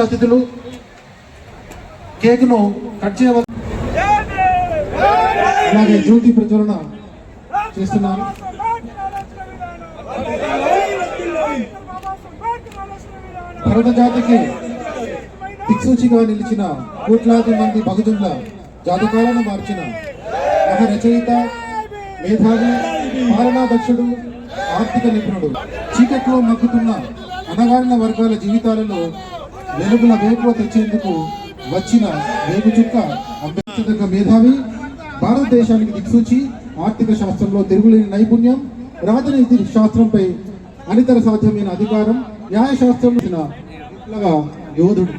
విశిష్ట అతిథులు కేక్ను కట్ చేయవలసి అలాగే జ్యోతి ప్రజ్వలన చేస్తున్నారు. భరత జాతికి దిక్సూచిగా నిలిచిన కోట్లాది మంది బహుజనుల జాతకాలను మార్చిన ఒక రచయిత మేధావి పాలనాదక్షుడు ఆర్థిక నిపుణుడు. చీకట్లో మగ్గుతున్న అనగారిన వర్గాల జీవితాలలో వెలుగుల వేకువ తెచ్చేందుకు వచ్చిన వేగు చుక్క అంబేద్కర్ మేధావి భారతదేశానికి దిక్సూచి ఆర్థిక శాస్త్రంలో తిరుగులేని నైపుణ్యం రాజనీతి శాస్త్రంపై అనితర సాధ్యమైన అధికారం న్యాయశాస్త్రంలో విప్లవ యోధుడు.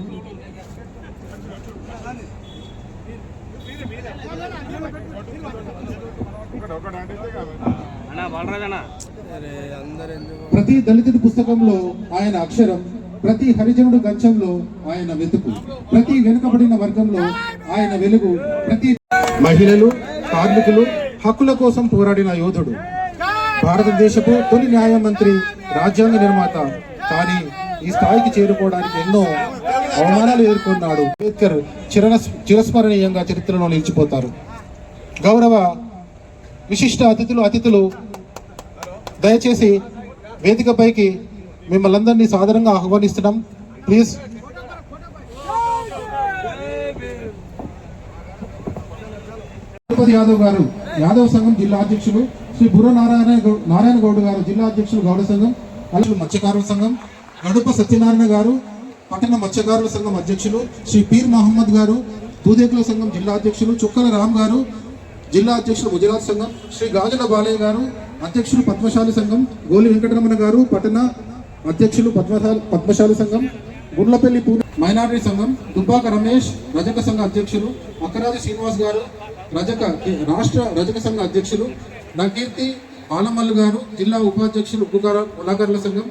ప్రతి దళితుడి పుస్తకంలో ఆయన అక్షరం ప్రతి హరిజనుడు గంచంలో ఆయన వెతుకు ప్రతి వెనుకబడిన వర్గంలో ఆయన వెలుగు ప్రతి మహిళలు కార్మికులు హక్కుల కోసం పోరాడిన యోధుడు. భారతదేశపు తొలి న్యాయ మంత్రి రాజ్యాంగ నిర్మాత కానీ ఈ స్థాయికి చేరుకోవడానికి ఎన్నో అవమానాలు ఎదుర్కొన్నాడు. అంబేద్కర్ చిర చిరస్మరణీయంగా చరిత్రలో నిలిచిపోతారు. గౌరవ విశిష్ట అతిథులు అతిథులు దయచేసి వేదికపైకి మిమ్మల్ని అందరినీ సాధారణంగా ఆహ్వానిస్తున్నాం. ప్లీజ్ తిరుపతి యాదవ్ గారు యాదవ్ సంఘం జిల్లా అధ్యక్షులు శ్రీ బుర్ర నారాయణ గౌ- నారాయణ గౌడ్ గారు జిల్లా అధ్యక్షులు గౌడ సంఘం అలాగే మత్స్యకారుల సంఘం గడుప సత్యనారాయణ గారు పట్టణ మత్స్యకారుల సంఘం అధ్యక్షులు శ్రీ పీర్ మహమ్మద్ గారు దూదేకుల సంఘం జిల్లా అధ్యక్షులు చుక్కల రామ్ గారు జిల్లా అధ్యక్షులు గుజరాత్ సంఘం శ్రీ గాజుల బాలయ్య గారు అధ్యక్షులు పద్మశాలి సంఘం గోలి వెంకటరమణ గారు పట్టణ అధ్యక్షులు పద్మశాలి పద్మశాలి సంఘం గుండ్లపల్లి పూర్ణ మైనారిటీ సంఘం దుబ్బాక రమేష్ రజక సంఘ అధ్యక్షులు అక్కరాజు శ్రీనివాస్ గారు రజక రాష్ట్ర రజక సంఘ అధ్యక్షులు నకీర్తి ఆలమల్లు గారు జిల్లా ఉపాధ్యక్షులు ఉగ్గుగార కులాకర్ల సంఘం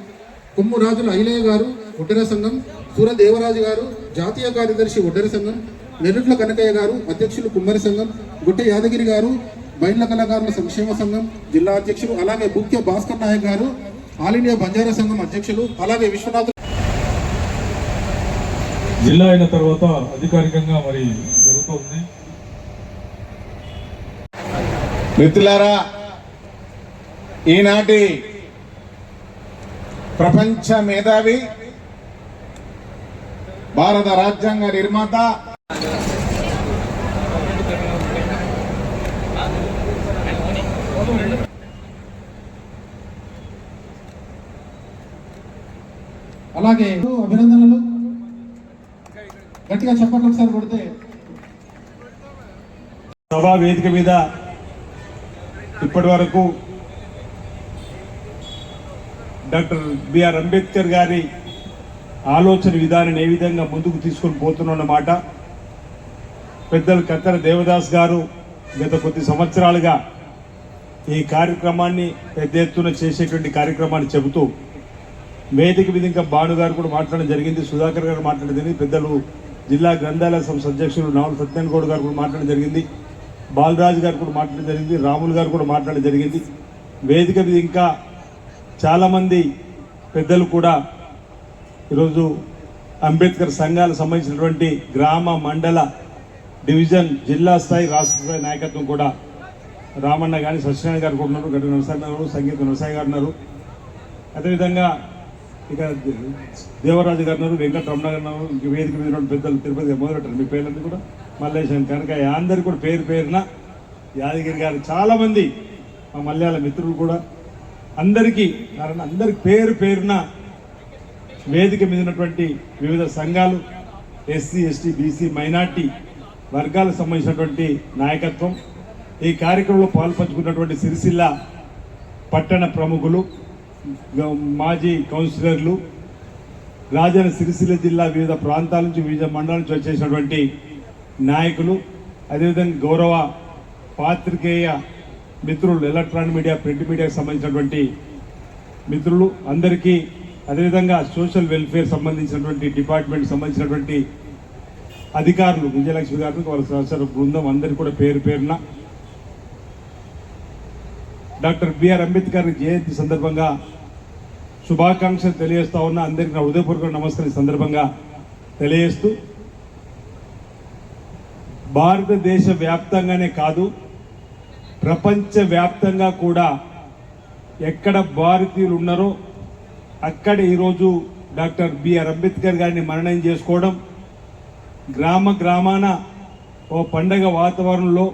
కొమ్ము రాజుల ఐలయ్య గారు ఒడ్డెర సంఘం సూర దేవరాజు గారు జాతీయ కార్యదర్శి ఉడ్డర సంఘం నెరుట్ల కనకయ్య గారు అధ్యక్షులు కుమ్మరి సంఘం గుట్ట యాదగిరి గారు బయళ్ళ కళాకారుల సంక్షేమ సంఘం జిల్లా అధ్యక్షులు అలాగే ముఖ్య భాస్కర్ నాయక్ గారు ఆల్ ఇండియా బంజారా సంఘం అధ్యక్షులు అలాగే విశ్వనాథ్ జిల్లా అయిన తర్వాత అధికారికంగా మరి జరుగుతుంది. మిత్రులారా ఈనాటి ప్రపంచ మేధావి భారత రాజ్యాంగ నిర్మాత అలాగే అభినందనలు. గట్టిగా చెప్పండి ఒకసారి కొడితే. సభా వేదిక మీద ఇప్పటి వరకు డాక్టర్ బిఆర్ అంబేద్కర్ గారి ఆలోచన విధానం ఏ విధంగా ముందుకు తీసుకొని పోతున్నమాట పెద్దలు కత్తెర దేవదాస్ గారు గత కొద్ది సంవత్సరాలుగా ఈ కార్యక్రమాన్ని పెద్ద ఎత్తున చేసేటువంటి కార్యక్రమాన్ని చెబుతూ వేదిక మీద ఇంకా భాను గారు కూడా మాట్లాడడం జరిగింది సుధాకర్ గారు మాట్లాడడం జరిగింది పెద్దలు జిల్లా గ్రంథాలయ సంస్థ అధ్యక్షులు నావల్ సత్యనారాయణ గౌడ్ గారు కూడా మాట్లాడడం జరిగింది బాలరాజు గారు కూడా మాట్లాడడం జరిగింది రాములు గారు కూడా మాట్లాడడం జరిగింది. వేదిక మీద ఇంకా చాలామంది పెద్దలు కూడా ఈరోజు అంబేద్కర్ సంఘాలకు సంబంధించినటువంటి గ్రామ మండల డివిజన్ జిల్లా స్థాయి రాష్ట్ర స్థాయి నాయకత్వం కూడా రామన్న కానీ సత్యనారాయణ గారు కూడా ఉన్నారు. గడ్డ నరసారి గారు సంగీత నరసాయి గారు ఉన్నారు. అదేవిధంగా ఇక దేవరాజు గారు వెంకటరమణ గారు ఇంక వేదిక మీద ఉన్న పెద్దలు తిరుపతి మొదలెట్టారు. మీ పేర్లన్నీ కూడా మల్లేశం కనుక అందరు కూడా పేరు పేరున యాదగిరి గారు చాలామంది మా మలయాళ మిత్రులు కూడా అందరికీ కారణం అందరికి పేరు పేరున వేదిక మీద ఉన్నటువంటి వివిధ సంఘాలు ఎస్సీ ఎస్టీ బీసీ మైనార్టీ వర్గాలకు సంబంధించినటువంటి నాయకత్వం ఈ కార్యక్రమంలో పాల్పంచుకున్నటువంటి సిరిసిల్ల పట్టణ ప్రముఖులు మాజీ కౌన్సిలర్లు రాజన సిరిసిల్ల జిల్లా వివిధ ప్రాంతాల నుంచి వివిధ మండలాల నుంచి వచ్చేసినటువంటి నాయకులు అదేవిధంగా గౌరవ పాత్రికేయ మిత్రులు ఎలక్ట్రానిక్ మీడియా ప్రింట్ మీడియాకి సంబంధించినటువంటి మిత్రులు అందరికీ అదేవిధంగా సోషల్ వెల్ఫేర్ సంబంధించినటువంటి డిపార్ట్మెంట్ సంబంధించినటువంటి అధికారులు విజయలక్ష్మి గారు వాళ్ళ సహచర బృందం అందరికీ కూడా పేరు పేరున డాక్టర్ బిఆర్ అంబేద్కర్ జయంతి సందర్భంగా శుభాకాంక్షలు తెలియజేస్తా ఉన్నా. అందరికీ నా హృదయపూర్వక నమస్కారం సందర్భంగా తెలియజేస్తూ. భారతదేశ వ్యాప్తంగానే కాదు ప్రపంచవ్యాప్తంగా కూడా ఎక్కడ భారతీయులు ఉన్నారో అక్కడ ఈరోజు డాక్టర్ బిఆర్ అంబేద్కర్ గారిని మరణం చేసుకోవడం గ్రామ గ్రామాన ఓ పండగ వాతావరణంలో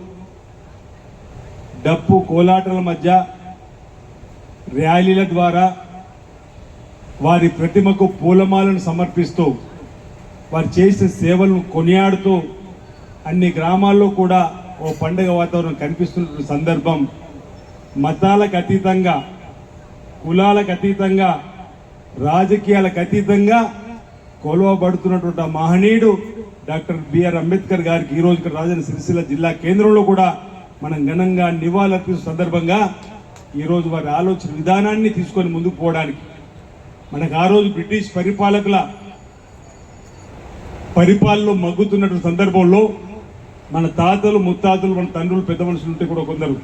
డప్పు కోలాటల మధ్య ర్యాలీల ద్వారా వారి ప్రతిమకు పూలమాలను సమర్పిస్తూ వారు చేసిన సేవలను కొనియాడుతూ అన్ని గ్రామాల్లో కూడా ఓ పండగ వాతావరణం కనిపిస్తున్న సందర్భం మతాలకు అతీతంగా కులాలకు అతీతంగా రాజకీయాలకు అతీతంగా కొలవబడుతున్నటువంటి మహనీయుడు డాక్టర్ బిఆర్ అంబేద్కర్ గారికి ఈరోజు రోజు ఇక్కడ రాజన్న సిరిసిల్ల జిల్లా కేంద్రంలో కూడా మనం ఘనంగా నివాళులర్పిస్తున్న సందర్భంగా ఈరోజు వారి ఆలోచన విధానాన్ని తీసుకొని ముందుకు పోవడానికి మనకు ఆ రోజు బ్రిటిష్ పరిపాలకుల పరిపాలనలో మగ్గుతున్నటువంటి సందర్భంలో మన తాతలు ముత్తాతలు మన తండ్రులు పెద్ద మనుషులు ఉంటే కూడా కొందరు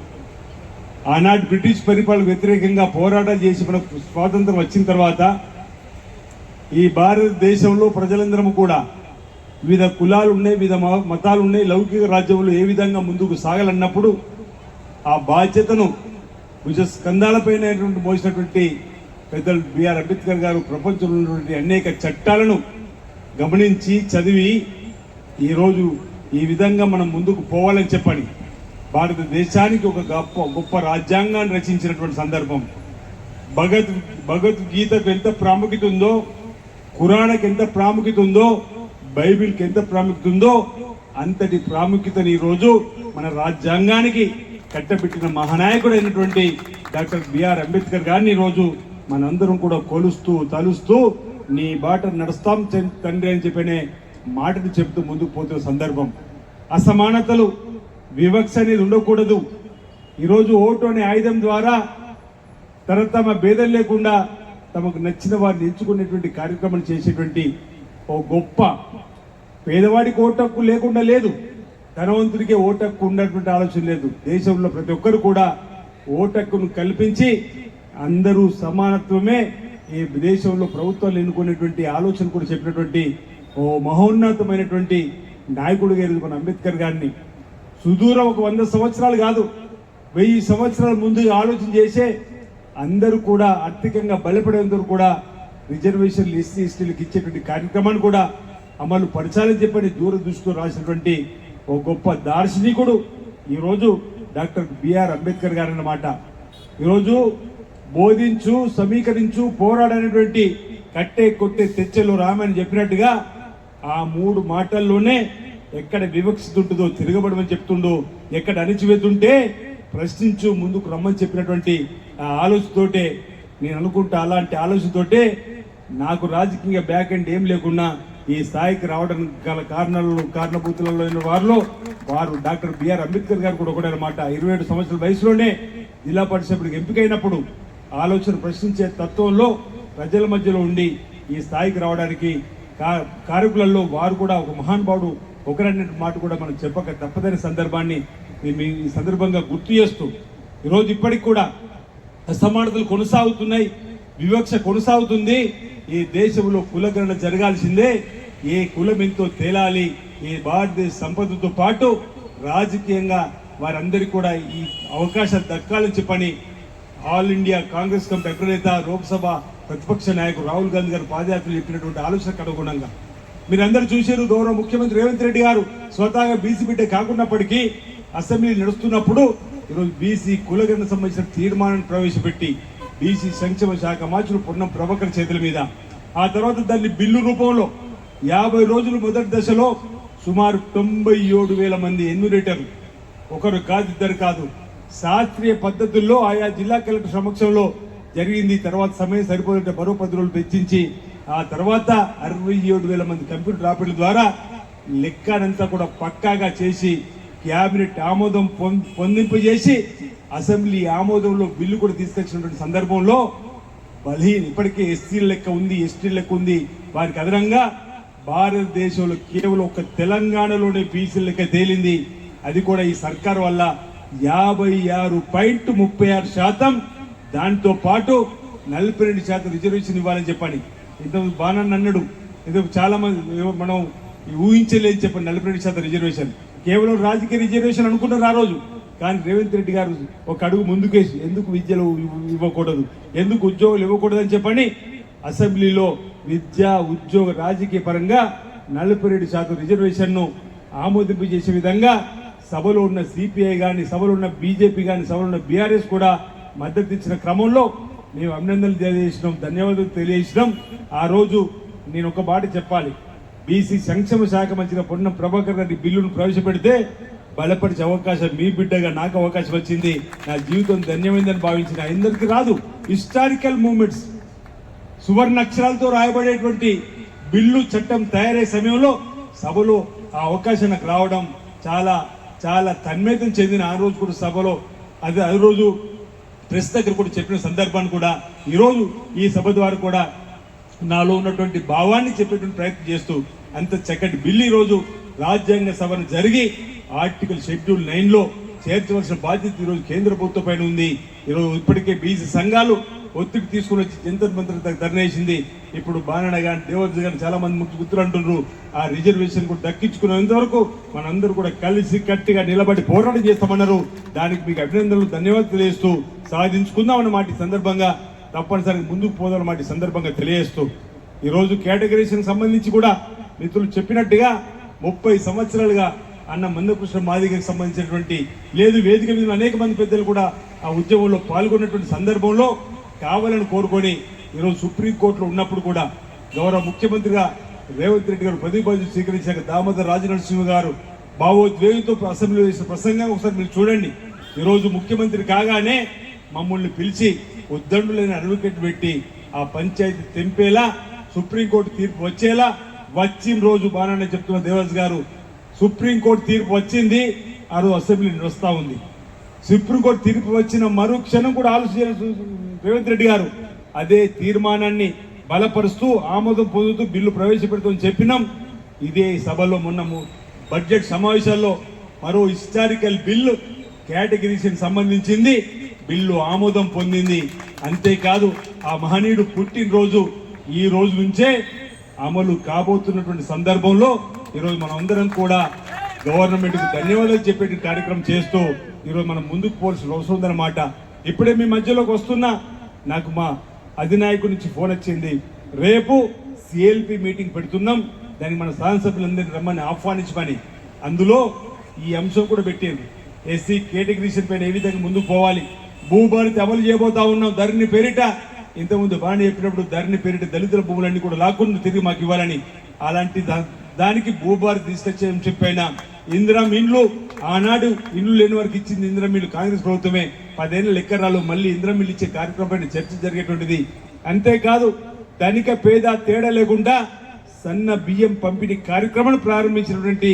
ఆనాటి బ్రిటిష్ పరిపాలన వ్యతిరేకంగా పోరాటం చేసి మనకు స్వాతంత్రం వచ్చిన తర్వాత ఈ భారతదేశంలో ప్రజలందరం కూడా వివిధ కులాలు ఉన్నాయి వివిధ మతాలు ఉన్నాయి లౌకిక రాజ్యంలో ఏ విధంగా ముందుకు సాగాలన్నప్పుడు ఆ బాధ్యతను భుజ స్కంధాలపైన మోసినటువంటి పెద్దలు బిఆర్ అంబేద్కర్ గారు ప్రపంచంలో ఉన్నటువంటి అనేక చట్టాలను గమనించి చదివి ఈరోజు ఈ విధంగా మనం ముందుకు పోవాలని చెప్పని భారతదేశానికి ఒక గొప్ప గొప్ప రాజ్యాంగాన్ని రచించినటువంటి సందర్భం. భగత్ భగవద్గీతకు ఎంత ప్రాముఖ్యత ఉందో కురాణకు ఎంత ప్రాముఖ్యత ఉందో బైబిల్కి ఎంత ప్రాముఖ్యత ఉందో అంతటి ప్రాముఖ్యతని ఈరోజు మన రాజ్యాంగానికి కట్టబెట్టిన మహానాయకుడు అయినటువంటి డాక్టర్ బిఆర్ అంబేద్కర్ గారిని ఈరోజు మనందరం కూడా కొలుస్తూ తలుస్తూ నీ బాట నడుస్తాం తండ్రి అని చెప్పనే మాటను చెప్తూ ముందుకు పోతున్న సందర్భం. అసమానతలు వివక్ష అనేది ఉండకూడదు. ఈరోజు ఓటు అనే ఆయుధం ద్వారా తమ భేదం లేకుండా తమకు నచ్చిన వారిని ఎంచుకునేటువంటి కార్యక్రమం చేసేటువంటి ఓ గొప్ప పేదవాడికి ఓటక్కు లేకుండా లేదు. ధనవంతుడికి ఓటక్కు ఉన్నటువంటి ఆలోచన లేదు. దేశంలో ప్రతి ఒక్కరు కూడా ఓటక్కును కల్పించి అందరూ సమానత్వమే ఈ దేశంలో ప్రభుత్వాలు ఎన్నుకునేటువంటి ఆలోచన కూడా చెప్పినటువంటి ఓ మహోన్నతమైనటువంటి నాయకుడు గారు మన అంబేద్కర్ గారిని. సుదూరం ఒక వంద సంవత్సరాలు కాదు వెయ్యి సంవత్సరాల ముందు ఆలోచన చేసే అందరూ కూడా ఆర్థికంగా బలపడేందరూ కూడా రిజర్వేషన్లు ఎస్సీ ఎస్టీలకు ఇచ్చేటువంటి కార్యక్రమాన్ని కూడా అమలు పరచాలని చెప్పని దూరదృష్టితో రాసినటువంటి ఓ గొప్ప దార్శనికుడు ఈరోజు డాక్టర్ బిఆర్ అంబేద్కర్ గారు అన్నమాట ఈరోజు బోధించు సమీకరించు పోరాడనేటువంటి కట్టే కొట్టే తెచ్చెలు రామని చెప్పినట్టుగా ఆ మూడు మాటల్లోనే ఎక్కడ వివక్షితుంటుందో తిరగబడమని చెప్తుండో. ఎక్కడ అణిచివేతుంటే ప్రశ్నించు ముందుకు రమ్మని చెప్పినటువంటి ఆ ఆలోచనతోటే నేను అనుకుంటా అలాంటి ఆలోచనతోటే నాకు రాజకీయ బ్యాక్ ఎండ్ ఏం లేకున్నా ఈ స్థాయికి రావడానికి గల కారణాలలో కారణభూతులలో వారిలో వారు డాక్టర్ బిఆర్ అంబేద్కర్ గారు కూడా ఒకటి అనమాట ఇరవై ఏడు సంవత్సరాల వయసులోనే జిల్లా పరిషత్కి ఎంపికైనప్పుడు ఆలోచన ప్రశ్నించే తత్వంలో ప్రజల మధ్యలో ఉండి ఈ స్థాయికి రావడానికి కా- కారకులలో వారు కూడా ఒక మహానుభావుడు ఒకరనే మాట కూడా మనం చెప్పక తప్పదని సందర్భాన్ని మేము మీ ఈ సందర్భంగా గుర్తు చేస్తూ ఈరోజు ఇప్పటికి కూడా అసమానతలు కొనసాగుతున్నాయి వివక్ష కొనసాగుతుంది. ఈ దేశంలో కులగణన జరగాల్సిందే. ఏ కులం ఎంతో తేలాలి ఈ భారతదేశ సంపదతో పాటు రాజకీయంగా వారందరికీ కూడా ఈ అవకాశాలు దక్కాలని చెప్పని ఆల్ ఇండియా కాంగ్రెస్ కమిటీ అగ్రనేత లోక్సభ ప్రతిపక్ష నాయకుడు రాహుల్ గాంధీ గారు పాదయాత్రలు చెప్పినటువంటి ఆలోచనకు అనుగుణంగా. మీరందరూ చూశారు గౌరవ ముఖ్యమంత్రి రేవంత్ రెడ్డి గారు స్వతహాగా బీసీ బిడ్డ కాకున్నప్పటికీ అసెంబ్లీ నడుస్తున్నప్పుడు ఈరోజు బీసీ కులగణన సంబంధించిన తీర్మానాన్ని ప్రవేశపెట్టి బీసీ సంక్షేమ శాఖ మార్చులు పొన్నం ప్రభాకర్ చేతుల మీద. ఆ తర్వాత దాన్ని బిల్లు రూపంలో యాభై రోజులు మొదటి దశలో సుమారు తొంభై ఏడు వేల మంది ఎన్యురేటర్లు ఒకరు కాదు ఇద్దరు కాదు. శాస్త్రీయ పద్ధతుల్లో ఆయా జిల్లా కలెక్టర్ సమక్షంలో జరిగింది. తర్వాత సమయం సరిపోతుంటే మరో పది రోజులు వెచ్చించి ఆ తర్వాత అరవై ఏడు వేల మంది కంప్యూటర్ ఆపరేటర్ల ద్వారా లెక్కనంతా కూడా పక్కాగా చేసి క్యాబినెట్ ఆమోదం పొం- అసెంబ్లీ ఆమోదంలో బిల్లు కూడా తీసుకొచ్చినటువంటి సందర్భంలో బలహీన ఇప్పటికే ఎస్సీల లెక్క ఉంది ఎస్టీ లెక్క ఉంది. వారికి అదనంగా భారతదేశంలో కేవలం ఒక తెలంగాణలోనే బీసీల లెక్క తేలింది. అది కూడా ఈ సర్కార్ వల్ల యాభై ఆరు పాయింట్ ముప్పై ఆరు శాతం దాంతో పాటు నలభై రెండు శాతం రిజర్వేషన్ ఇవ్వాలని చెప్పండి. ఇంత బాగా అన్నాడు. ఇది చాలా మంది మనం ఊహించలేని చెప్పండి నలభై రెండు శాతం రిజర్వేషన్. కేవలం రాజకీయ రిజర్వేషన్ అనుకుంటారు ఆ రోజు. కానీ రేవంత్ రెడ్డి గారు ఒక అడుగు ముందుకేసి ఎందుకు విద్యలు ఇవ్వకూడదు? ఎందుకు ఉద్యోగులు ఇవ్వకూడదని చెప్పని అసెంబ్లీలో విద్య ఉద్యోగ రాజకీయ పరంగా నలభై రెండు శాతం రిజర్వేషన్ను ఆమోదింపు చేసే విధంగా సభలో ఉన్న సిపిఐ కానీ సభలో ఉన్న బీజేపీ కానీ సభలో ఉన్న బీఆర్ఎస్ కూడా మద్దతు ఇచ్చిన క్రమంలో మేము అభినందనలు తెలియజేసినాం ధన్యవాదాలు తెలియజేసినాం. ఆ రోజు నేను ఒక మాట చెప్పాలి. బీసీ సంక్షేమ శాఖ మంత్రిగా పొన్న ప్రభాకర్ రెడ్డి బిల్లును ప్రవేశపెడితే బలపరిచే అవకాశం మీ బిడ్డగా నాకు అవకాశం వచ్చింది. నా జీవితం ధన్యమైందని భావించిన అందరికీ రాదు. హిస్టారికల్ మూమెంట్స్ సువర్ణ అక్షరాలతో రాయబడేటువంటి బిల్లు చట్టం తయారయ్యే సమయంలో సభలో ఆ అవకాశం నాకు రావడం చాలా చాలా తన్మేతం చెందిన ఆ రోజు కూడా సభలో అది ఆ రోజు ప్రెస్ దగ్గర కూడా చెప్పిన సందర్భాన్ని కూడా ఈరోజు ఈ సభ ద్వారా కూడా నాలో ఉన్నటువంటి భావాన్ని చెప్పేటువంటి ప్రయత్నం చేస్తూ అంత చక్కటి బిల్లు ఈరోజు రాజ్యాంగ సభను జరిగి ఆర్టికల్ షెడ్యూల్ నైన్లో చేర్చవలసిన బాధ్యత ఈరోజు కేంద్ర ప్రభుత్వం పైన ఉంది. ఈరోజు ఇప్పటికే బీసీ సంఘాలు ఒత్తిడి తీసుకుని వచ్చి జంతర్ మంత్రి ధర్నేసింది ఇప్పుడు బాణన గాని దేవత గాని చాలా మంది ముఖ్య గుర్తులు అంటున్నారు. ఆ రిజర్వేషన్ కూడా దక్కించుకునేంత వరకు మనందరూ కూడా కలిసి కట్టిగా నిలబడి పోరాటం చేస్తామన్నారు. దానికి మీకు అభినందనలు ధన్యవాదాలు తెలియజేస్తూ సాధించుకుందామన్న మాట సందర్భంగా తప్పనిసరిగా ముందుకు పోదామన్నమాట మాట సందర్భంగా తెలియజేస్తూ. ఈరోజు కేటగిరీషన్ సంబంధించి కూడా మిత్రులు చెప్పినట్టుగా ముప్పై సంవత్సరాలుగా అన్న మందకృష్ణ మాదిగకు సంబంధించినటువంటి లేదు వేదిక మీద అనేక మంది పెద్దలు కూడా ఆ ఉద్యమంలో పాల్గొన్నటువంటి సందర్భంలో కావాలని కోరుకొని ఈరోజు సుప్రీంకోర్టులో ఉన్నప్పుడు కూడా గౌరవ ముఖ్యమంత్రిగా రేవంత్ రెడ్డి గారు ప్రతిపాదన స్వీకరించాక దామోదర్ రాజనరసింహ గారు భావోద్వేగంతో అసెంబ్లీలో చేసిన ప్రసంగం ఒకసారి మీరు చూడండి. ఈరోజు ముఖ్యమంత్రి కాగానే మమ్మల్ని పిలిచి ఉద్దండులైన అడ్వకేట్ పెట్టి ఆ పంచాయతీ తెంపేలా సుప్రీంకోర్టు తీర్పు వచ్చేలా వచ్చిన రోజు బాగానే చెప్తున్న దేవస్ గారు సుప్రీంకోర్టు తీర్పు వచ్చింది ఆ రోజు అసెంబ్లీ నడుస్తూ ఉంది. సుప్రీంకోర్టు తీర్పు వచ్చిన మరు క్షణం కూడా ఆలోచించారు రేవంత్ రెడ్డి గారు అదే తీర్మానాన్ని బలపరుస్తూ ఆమోదం పొందుతూ బిల్లు ప్రవేశపెడుతుందని చెప్పినాం. ఇదే సభలో మొన్నము బడ్జెట్ సమావేశాల్లో మరో హిస్టారికల్ బిల్లు కేటగిరీస్కి సంబంధించింది. బిల్లు ఆమోదం పొందింది. అంతేకాదు ఆ మహనీయుడు పుట్టినరోజు ఈ రోజు నుంచే అమలు కాబోతున్నటువంటి సందర్భంలో ఈరోజు మనం అందరం కూడా గవర్నమెంట్కి ధన్యవాదాలు చెప్పే కార్యక్రమం చేస్తూ ఈరోజు మనం ముందుకు పోవాల్సిన అవసరం ఉందన్నమాట ఇప్పుడే మీ మధ్యలోకి వస్తున్నా నాకు మా అధినాయకుడి నుంచి ఫోన్ వచ్చింది. రేపు సిఎల్పి మీటింగ్ పెడుతున్నాం. దానికి మన శాసనసభ్యులందరినీ రమ్మని ఆహ్వానించమని. అందులో ఈ అంశం కూడా పెట్టింది. ఎస్సీ కేటగిరీషన్ పైన ఏ విధంగా ముందుకు పోవాలి? భూభారతి అమలు చేయబోతా ఉన్నాం ధరని పేరిట. ఇంతకుముందు బాణి చెప్పినప్పుడు ధరని పేరిట దళితుల భూములన్నీ కూడా లాక్కుండా తిరిగి మాకు ఇవ్వాలని. అలాంటి దా- దానికి భూభారి తీసుకొచ్చే చెప్పైన ఇందిరా ఇండ్లు ఆనాడు ఇండ్లు లేని వారికి ఇచ్చింది ఇందిరం మిల్లు కాంగ్రెస్ ప్రభుత్వమే. పదేళ్ళ లెక్కరాలు మళ్ళీ ఇందిరం మిల్లు ఇచ్చే కార్యక్రమం చర్చ జరిగేటువంటిది. అంతేకాదు ధనిక పేద తేడా లేకుండా సన్న బియ్యం పంపిణీ కార్యక్రమాన్ని ప్రారంభించినటువంటి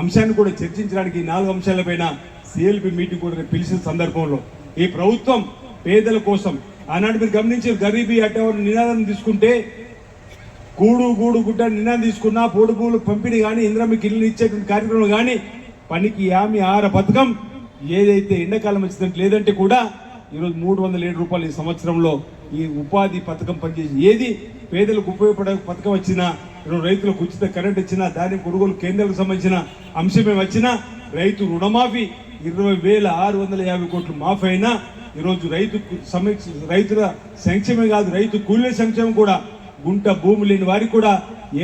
అంశాన్ని కూడా చర్చించడానికి నాలుగు అంశాలపైన సిఎల్పి మీటింగ్ కూడా పిలిచిన సందర్భంలో. ఈ ప్రభుత్వం పేదల కోసం ఆనాడు మీరు గమనించారు గరీబీ అటవర్ నినాదం తీసుకుంటే కూడు గూడు గుడ్డ నిన్న తీసుకున్నా పొడు పూలు పంపిణీ కానీ ఇంద్రమికి ఇల్లు ఇచ్చేటువంటి కార్యక్రమం కానీ పనికి యామి ఆహార పథకం ఏదైతే ఎండాకాలం వచ్చిందంటే లేదంటే కూడా ఈరోజు మూడు వందల ఏడు రూపాయలు ఈ సంవత్సరంలో ఈ ఉపాధి పథకం పనిచేసి ఏది పేదలకు ఉపయోగపడే పథకం వచ్చినా ఈరోజు రైతులకు ఉచిత కరెంట్ ఇచ్చినా దాని కొనుగోలు కేంద్రాలకు సంబంధించిన అంశమే వచ్చినా రైతు రుణమాఫీ ఇరవై వేల ఆరు వందల యాభై కోట్లు మాఫీ అయినా ఈరోజు రైతు సమీక్ష రైతుల సంక్షేమే కాదు రైతు కూలీల సంక్షేమం కూడా గుంట భూమి లేని వారికి కూడా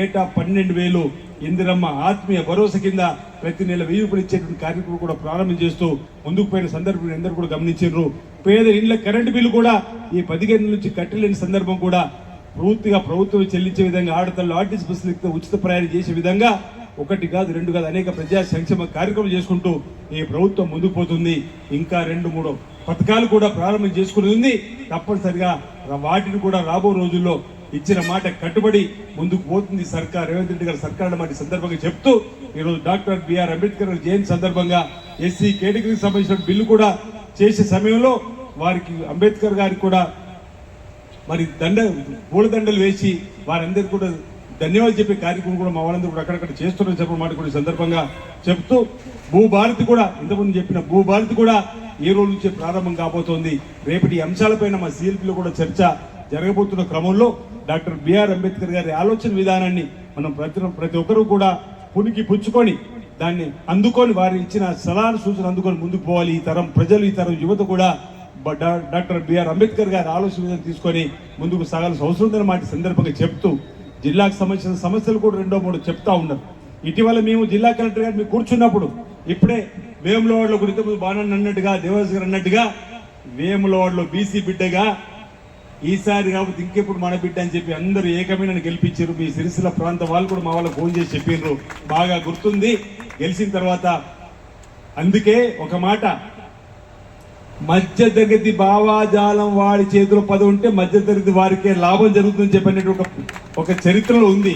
ఏటా పన్నెండు వేలు. ఇందిరమ్మ ఆత్మీయ భరోసా కింద ప్రతి నెల వెయ్యి రూపాయలు ఇచ్చేటువంటి కార్యక్రమం కూడా ప్రారంభం చేస్తూ ముందుకు పోయిన సందర్భం అందరూ కూడా గమనించారు. పేద ఇండ్ల కరెంటు బిల్లు కూడా ఈ పదిహేను నుంచి కట్టలేని సందర్భం కూడా పూర్తిగా ప్రభుత్వం చెల్లించే విధంగా ఆడతల్లో ఆర్టీసీ బస్సులతో ఉచిత ప్రయాణం చేసే విధంగా ఒకటి కాదు రెండు కాదు అనేక ప్రజా సంక్షేమ కార్యక్రమాలు చేసుకుంటూ ఈ ప్రభుత్వం ముందుకు పోతుంది. ఇంకా రెండు మూడు పథకాలు కూడా ప్రారంభం చేసుకుని ఉంది. తప్పనిసరిగా వాటిని కూడా రాబో రోజుల్లో ఇచ్చిన మాట కట్టుబడి ముందుకు పోతుంది సర్కార్ రేవంత్ రెడ్డి గారి సర్కార్ మాట సందర్భంగా చెప్తూ ఈరోజు డాక్టర్ బిఆర్ అంబేద్కర్ గారి జయంతి సందర్భంగా ఎస్సీ కేటగిరీకి సంబంధించిన బిల్లు కూడా చేసే సమయంలో వారికి అంబేద్కర్ గారికి కూడా మరి దండ పూలదండలు వేసి వారందరికీ కూడా ధన్యవాదాలు చెప్పే కార్యక్రమం కూడా మా వాళ్ళందరూ కూడా అక్కడక్కడ చేస్తున్నారు చెప్పిన మాట కూడా సందర్భంగా చెప్తూ భూభారతి కూడా ఇంతకుముందు చెప్పిన భూభారతి కూడా ఈ రోజు నుంచే ప్రారంభం కాబోతోంది. రేపటి అంశాలపైన మా సిఎల్పిలో కూడా చర్చ జరగబోతున్న క్రమంలో డాక్టర్ బిఆర్ అంబేద్కర్ గారి ఆలోచన విధానాన్ని మనం ప్రతి ప్రతి ఒక్కరూ కూడా పునికి పుచ్చుకొని దాన్ని అందుకొని వారు ఇచ్చిన సలహా సూచన అందుకొని ముందుకు పోవాలి. ఈ తరం ప్రజలు ఈ తరం యువత కూడా డా- డాక్టర్ బిఆర్ అంబేద్కర్ గారి ఆలోచన విధానం తీసుకొని ముందుకు సాగాల్సిన అవసరం ఉందని మాట సందర్భంగా చెప్తూ జిల్లాకు సంబంధించిన సమస్యలు కూడా రెండో మూడు చెప్తా ఉన్నారు. ఇటీవల మేము జిల్లా కలెక్టర్ గారు మేము కూర్చున్నప్పుడు ఇప్పుడే వేములవాడలో గురించి బాణన్ అన్నట్టుగా దేవాస్ గారు అన్నట్టుగా వేములవాడలో బీసీ బిడ్డగా ఈసారి కాబట్టి ఇంకెప్పుడు మన బిడ్డ అని చెప్పి అందరూ ఏకమైన గెలిపించారు. మీ సిరిసిల ప్రాంత వాళ్ళు కూడా మా వాళ్ళకి ఫోన్ చేసి చెప్పిండ్రు బాగా గుర్తుంది. గెలిచిన తర్వాత అందుకే ఒక మాట. మధ్య తరగతి భావాజాలం వాడి చేతిలో పదవి ఉంటే మధ్య తరగతి వారికే లాభం జరుగుతుందని చెప్పినట్టు ఒక ఒక చరిత్రలో ఉంది.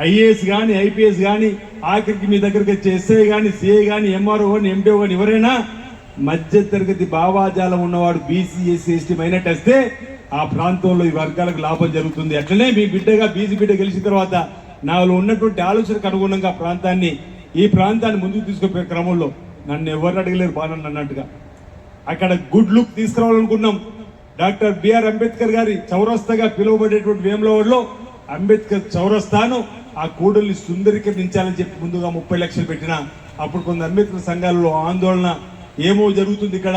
ఐఏఎస్ కానీ ఐపీఎస్ కానీ ఆఖరికి మీ దగ్గరికి వచ్చే ఎస్ఐ కానీ సిఐ కానీ ఎంఆర్ఓ కానీ ఎంపీఓ కానీ ఎవరైనా మధ్య తరగతి భావాజాలం ఉన్నవాడు బీసీ ఎస్సీ ఎస్టీ మైనట్ వస్తే ఆ ప్రాంతంలో ఈ వర్గాలకు లాభం జరుగుతుంది. అట్లనే మీ బిడ్డగా బీసీ బిడ్డ గెలిచిన తర్వాత నాలో ఉన్నటువంటి ఆలోచనకు అనుగుణంగా ఆ ప్రాంతాన్ని ఈ ప్రాంతాన్ని ముందుకు తీసుకుపోయే క్రమంలో నన్ను ఎవరు అడగలేరు బాగా అన్నట్టుగా. అక్కడ గుడ్ లుక్ తీసుకురావాలనుకున్నాం. డాక్టర్ బిఆర్ అంబేద్కర్ గారి చౌరస్తాగా పిలువబడేటువంటి వేములవాడలో అంబేద్కర్ చౌరస్తాను ఆ కూడల్ని సుందరీకరించాలని చెప్పి ముందుగా ముప్పై లక్షలు పెట్టిన అప్పుడు కొంత అంబేద్కర్ సంఘాలలో ఆందోళన ఏమో జరుగుతుంది ఇక్కడ.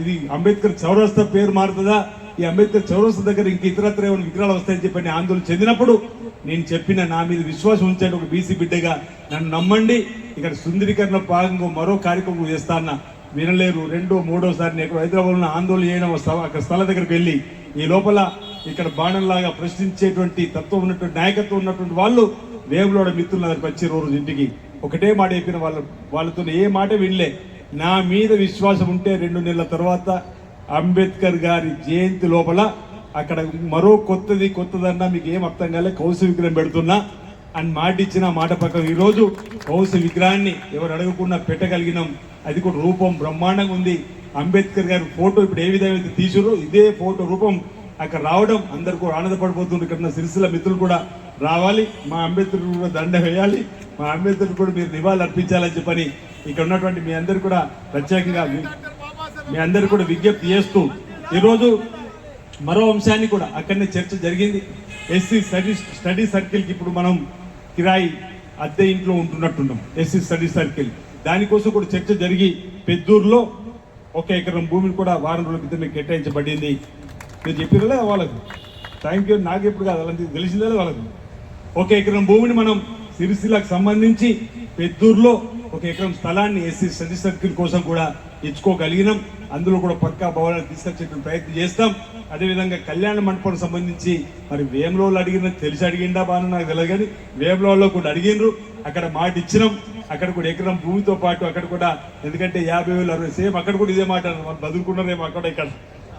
ఇది అంబేద్కర్ చౌరస్తా పేరు మారుతుందా? ఈ అంబేద్కర్ చౌరస్ దగ్గర ఇంక ఇతరత్ర ఏమైనా విగ్రహాలు వస్తాయని చెప్పి నేను ఆందోళన చెందినప్పుడు నేను చెప్పిన నా మీద విశ్వాసం ఉంచండి ఒక బీసీ బిడ్డగా. నన్ను నమ్మండి. ఇక్కడ సుందరీకరణ భాగంగా మరో కార్యక్రమం చేస్తా అన్న వినలేరు. రెండో మూడోసారి నేను హైదరాబాద్లో ఆందోళన చేయడం అక్కడ స్థల దగ్గరికి వెళ్ళి ఈ లోపల ఇక్కడ బాణంలాగా ప్రశ్నించేటువంటి తత్వం ఉన్నటువంటి నాయకత్వం ఉన్నటువంటి వాళ్ళు వేములోడ మిత్రులు దగ్గరికి వచ్చే రోజు ఇంటికి. ఒకటే మాట చెప్పిన వాళ్ళ వాళ్ళతో ఏ మాట వినలే. నా మీద విశ్వాసం ఉంటే రెండు నెలల తర్వాత అంబేద్కర్ గారి జయంతి లోపల అక్కడ మరో కొత్తది కొత్తదన్నా మీకు ఏం అర్థం కాలే కౌశ విగ్రహం పెడుతున్నా. అని మాట ఇచ్చిన మాట పక్కన ఈరోజు రోజు కౌశ విగ్రహాన్ని ఎవరు అడగకుండా పెట్టగలిగినాం. అది కూడా రూపం బ్రహ్మాండంగా ఉంది. అంబేద్కర్ గారి ఫోటో ఇప్పుడు ఏ విధంగా అయితే ఇదే ఫోటో రూపం అక్కడ రావడం అందరు కూడా ఆనందపడిపోతుంది. ఇక్కడ ఉన్న సిరిసిల్ల మిత్రులు కూడా రావాలి. మా అంబేద్కర్ కూడా దండ వేయాలి. మా అంబేద్కర్ కూడా మీరు నివాళులు అర్పించాలని చెప్పని ఇక్కడ ఉన్నటువంటి మీ అందరు కూడా ప్రత్యేకంగా మీ అందరు కూడా విజ్ఞప్తి చేస్తూ ఈరోజు మరో అంశాన్ని కూడా అక్కడనే చర్చ జరిగింది. ఎస్సీ స్టడీ స్టడీ సర్కిల్కి ఇప్పుడు మనం కిరాయి అద్దె ఇంట్లో ఉంటున్నట్టున్నాం. SC study circle. దానికోసం కూడా చర్చ జరిగి పెద్దూరులో ఒక ఎకరం భూమిని కూడా వారం రోజుల క్రితమే కేటాయించబడింది. నేను చెప్పిరలే వాళ్ళకు? థ్యాంక్ యూ నాకు ఎప్పుడు కాదు అలాంటిది తెలిసిందే వాళ్ళకు? ఒక ఎకరం భూమిని మనం సిరిసిల్లకు సంబంధించి పెద్దూరులో ఒక ఎకరం స్థలాన్ని ఎస్సీ స్టడీ సర్కిల్ కోసం కూడా ఇచ్చుకోగలిగినాం. అందులో కూడా పక్కా భవనాలు తీసుకొచ్చే ప్రయత్నం చేస్తాం. అదేవిధంగా కళ్యాణ మండపం సంబంధించి మరి వేములలో అడిగిన తెలిసి అడిగిండా బాగా నాకు తెలియదు కానీ వేములలో కూడా అడిగినరు అక్కడ మాట ఇచ్చినాం. అక్కడ కూడా ఎకరం భూమితో పాటు అక్కడ కూడా ఎందుకంటే యాభై వేలు అరవై సేమ్ అక్కడ కూడా ఇదే మాట అన్నారు. బతుకున్నారేమో అక్కడ ఇక్కడ.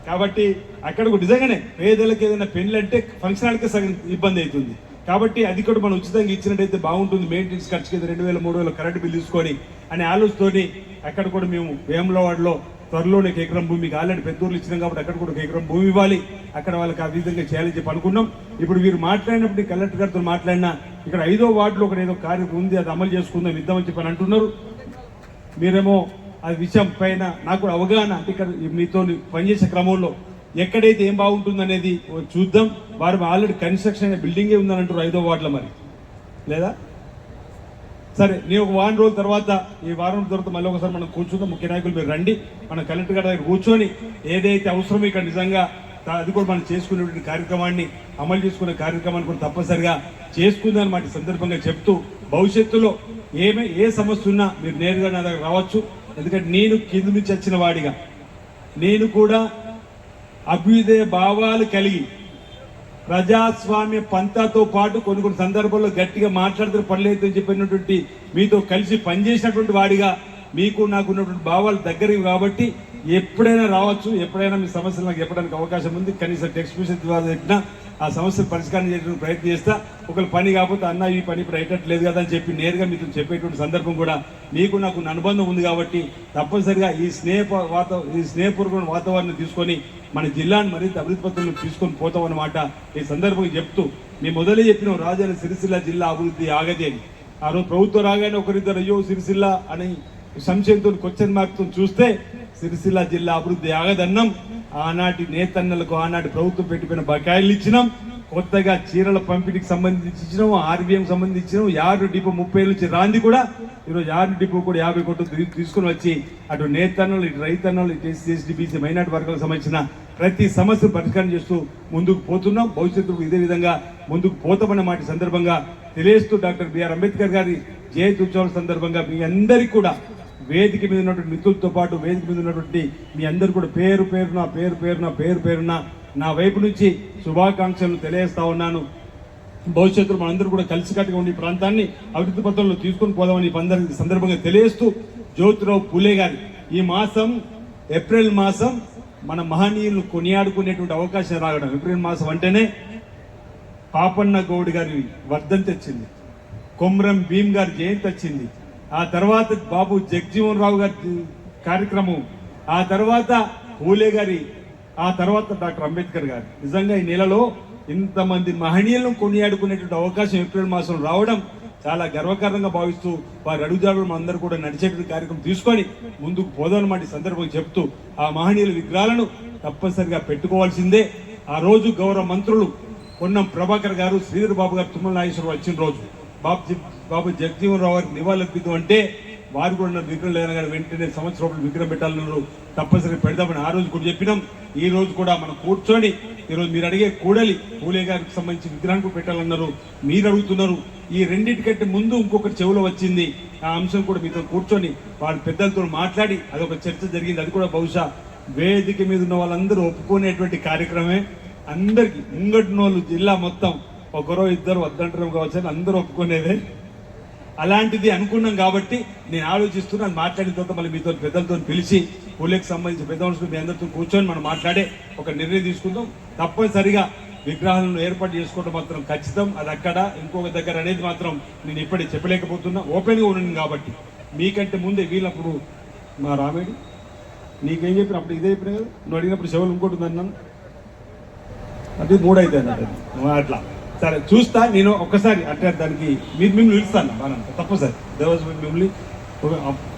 కాబట్టి అక్కడ కూడా నిజంగానే పేదలకు ఏదైనా పెళ్ళి అంటే ఫంక్షన్ హాల్కే సగం ఇబ్బంది అవుతుంది. కాబట్టి అది కూడా మనం ఉచితంగా ఇచ్చినట్టయితే బాగుంటుంది. మెయింటెనెన్స్ ఖర్చు కింద రెండు వేల మూడు వేల కరెంట్ బిల్ తీసుకొని అనే ఆలోచనతోని అక్కడ కూడా మేము వేములవాడలో త్వరలోనే కేకరం ఎకరం భూమికి ఆల్రెడీ పెద్దూర్లు ఇచ్చినాం కాబట్టి అక్కడ కూడా ఒక ఎకరం భూమి ఇవ్వాలి. అక్కడ వాళ్ళకి ఆ విధంగా చేయాలని చెప్పి అనుకున్నాం. ఇప్పుడు వీరు మాట్లాడినప్పుడు కలెక్టర్ గారితో మాట్లాడినా ఇక్కడ ఐదో వార్డులో ఒక ఏదో కార్యక్రమం ఉంది అది అమలు చేసుకుందాం ఇద్దామని చెప్పి అని అంటున్నారు. మీరేమో ఆ విషయం పైన నాకు కూడా అవగాహన ఇక్కడ మీతో పనిచేసే క్రమంలో ఎక్కడైతే ఏం బాగుంటుంది అనేది చూద్దాం. వారు ఆల్రెడీ కన్స్ట్రక్షన్ బిల్డింగే ఉందని అంటారు ఐదో వార్డులో మరి. లేదా? సరే నేను ఒక వారం రోజుల తర్వాత ఈ వారం తర్వాత మళ్ళీ ఒకసారి మనం కూర్చుందాం. ముఖ్య నాయకులు మీరు రండి. మన కలెక్టర్ గారి దగ్గర కూర్చొని ఏదైతే అవసరమో ఇక్కడ నిజంగా అది కూడా మనం చేసుకునేటువంటి కార్యక్రమాన్ని అమలు చేసుకునే కార్యక్రమాన్ని కూడా తప్పనిసరిగా చేసుకుందని మాట సందర్భంగా చెప్తూ భవిష్యత్తులో ఏమే ఏ సమస్య ఉన్నా మీరు నేరుగా నా దగ్గర రావచ్చు. ఎందుకంటే నేను కింది నుంచి వచ్చిన వాడిగా. నేను కూడా అభ్యుదయ భావాలు కలిగి ప్రజాస్వామ్య పంతాతో పాటు కొన్ని కొన్ని సందర్భాల్లో గట్టిగా మాట్లాడితే పర్లేదు అని చెప్పినటువంటి మీతో కలిసి పనిచేసినటువంటి వాడిగా మీకు నాకు ఉన్నటువంటి భావాలు దగ్గరవి కాబట్టి ఎప్పుడైనా రావచ్చు ఎప్పుడైనా మీ సమస్యలు నాకు చెప్పడానికి అవకాశం ఉంది. కనీసం టెక్స్ట్ మెసేజ్ ద్వారా చెప్పినా ఆ సమస్యలు పరిష్కారం చేయడానికి ప్రయత్నం చేస్తా. ఒకళ్ళు పని కాకపోతే అన్న ఈ పని ఇప్పుడు అయ్యట్లేదు కదా అని చెప్పి నేరుగా మీతో చెప్పేటువంటి సందర్భం కూడా మీకు నాకు అనుబంధం ఉంది కాబట్టి తప్పనిసరిగా ఈ స్నేహ వాత ఈ స్నేహపూర్వక వాతావరణం తీసుకొని మన జిల్లాను మరింత అభివృద్ధి పత్రంలో తీసుకొని పోతాం అన్నమాట ఈ సందర్భంగా చెప్తూ మేము మొదలే చెప్పిన రాజధాని సిరిసిల్ల జిల్లా అభివృద్ధి ఆగదే అని. ఆ రోజు ప్రభుత్వం రాగానే ఒకరిద్దరు అయ్యో సిరిసిల్ల అని సంశయంతో క్వశ్చన్ మార్క్తో చూస్తే సిరిసిల్ల జిల్లా అభివృద్ధి ఆగదన్నాం. ఆనాటి నేతన్నలకు ఆనాటి ప్రభుత్వం పెట్టిపోయిన బకాయిలు ఇచ్చినాం. కొత్తగా చీరల పంపిణీకి సంబంధించి ఇచ్చినాం ఆర్బీఎం సంబంధించినాం యార్డు డిపో ముప్పై నుంచి రాంది కూడా. ఈరోజు యార్డు డిపో కూడా యాభై కోట్లు తీసుకుని వచ్చి అటు నేతన్నలు ఇటు రైతన్నలు ఇటు ఎస్సీ ఎస్టీ బీసీ మైనార్టీ వర్గాలకు సంబంధించిన ప్రతి సమస్యను పరిష్కారం చేస్తూ ముందుకు పోతున్నాం. భవిష్యత్తుకు ఇదే విధంగా ముందుకు పోతామన్న మాట సందర్భంగా తెలియస్తూ డాక్టర్ బిఆర్ అంబేద్కర్ గారి జయంతి ఉత్సవాల సందర్భంగా మీ అందరికీ కూడా వేదిక మీద ఉన్నటువంటి మిత్రులతో పాటు వేదిక మీద ఉన్నటువంటి మీ అందరు కూడా పేరు పేరున పేరు పేరున పేరు పేరున నా వైపు నుంచి శుభాకాంక్షలు తెలియజేస్తా ఉన్నాను. భవిష్యత్తులో మనందరూ కూడా కలిసికట్టుగా ఉండి ప్రాంతాన్ని అభివృద్ధి పత్రంలో తీసుకొని పోదామని ఈ సందర్భంగా తెలియజేస్తూ జ్యోతిరావు పూలే గారి ఈ మాసం ఏప్రిల్ మాసం మన మహనీయులను కొనియాడుకునేటువంటి అవకాశం రావడం. ఏప్రిల్ మాసం అంటేనే పాపన్న గౌడ్ గారి వర్ధంతి వచ్చింది. కొమ్రం భీమ్ గారి జయంతి వచ్చింది. ఆ తర్వాత బాబు జగజీవన్ రావు గారి కార్యక్రమం ఆ తర్వాత పూలే గారి ఆ తర్వాత డాక్టర్ అంబేద్కర్ గారు. నిజంగా ఈ నెలలో ఇంతమంది మహనీయులను కొనియాడుకునేటువంటి అవకాశం ఏప్రిల్ మాసం రావడం చాలా గర్వకారణంగా భావిస్తూ వారి అడుగుజాడలు అందరూ కూడా నడిచేటువంటి కార్యక్రమం తీసుకొని ముందుకు పోదామన్నమాట ఈ సందర్భంగా చెప్తూ ఆ మహనీయుల విగ్రహాలను తప్పనిసరిగా పెట్టుకోవాల్సిందే. ఆ రోజు గౌరవ మంత్రులు పొన్నం ప్రభాకర్ గారు శ్రీధర్ బాబు గారు తుమ్మల నాగేశ్వరరావు వచ్చిన రోజు. బాబు బాబు జగజీవన్ రావు గారికి నివాళులర్పిద్దాం అంటే వారు కూడా ఉన్న విగ్రహం లేదని కానీ వెంటనే సంవత్సరం లోపల విగ్రహం పెట్టాలన్నారు. తప్పనిసరిగా పెడదామని ఆ రోజు కూడా చెప్పినాం. ఈ రోజు కూడా మనం కూర్చొని ఈరోజు మీరు అడిగే కూడలి పూలే గారికి సంబంధించి విగ్రహానికి కూడా పెట్టాలన్నారు. మీరు అడుగుతున్నారు. ఈ రెండింటికంటే ముందు ఇంకొకటి చెవులో వచ్చింది. ఆ అంశం కూడా మీతో కూర్చొని వాళ్ళ పెద్దలతో మాట్లాడి అదొక చర్చ జరిగింది. అది కూడా బహుశా వేదిక మీద ఉన్న వాళ్ళందరూ ఒప్పుకునేటువంటి కార్యక్రమే. అందరికీ ముంగటినోళ్ళు జిల్లా మొత్తం. ఒకరో ఇద్దరు వద్దంటారు కావచ్చు అందరూ ఒప్పుకునేదే. అలాంటిది అనుకున్నాం కాబట్టి నేను ఆలోచిస్తున్నాను మాట్లాడిన తర్వాత మళ్ళీ మీతో పెద్దలతో పిలిచి పూలకి సంబంధించి పెద్ద మనుషులు మీ అందరితో కూర్చొని మనం మాట్లాడే ఒక నిర్ణయం తీసుకుందాం. తప్పనిసరిగా విగ్రహాలను ఏర్పాటు చేసుకోవడం మాత్రం ఖచ్చితం. అది అక్కడ ఇంకొక దగ్గర అనేది మాత్రం నేను ఇప్పటికి చెప్పలేకపోతున్నా. ఓపెన్గా ఉన్నాను కాబట్టి. మీకంటే ముందే వీళ్ళప్పుడు మా రామేడి నీకేం చెప్పిన అప్పుడు ఇదే చెప్పిన కదా? నువ్వు అడిగినప్పుడు శివులు ఇంకోటి ఉందన్నాను అది మూడు అయితే అన్నట్టు. అట్లా. సరే చూస్తా నేను ఒక్కసారి అంటే దానికి మీరు మిమ్మల్ని పిలుస్తాను బాగా సార్. దేవస్ మిమ్మల్ని ఒక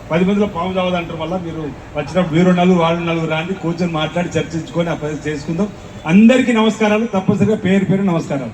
పది మందిలో పాము చావదు అంటారు వల్ల మీరు వచ్చినప్పుడు మీరు నలుగురు వాళ్ళు నలుగురు రాండి కూర్చొని మాట్లాడి చర్చించుకొని ఆ పని చేసుకుందాం. అందరికీ నమస్కారాలు తప్పనిసరిగా పేరు పేరు నమస్కారాలు.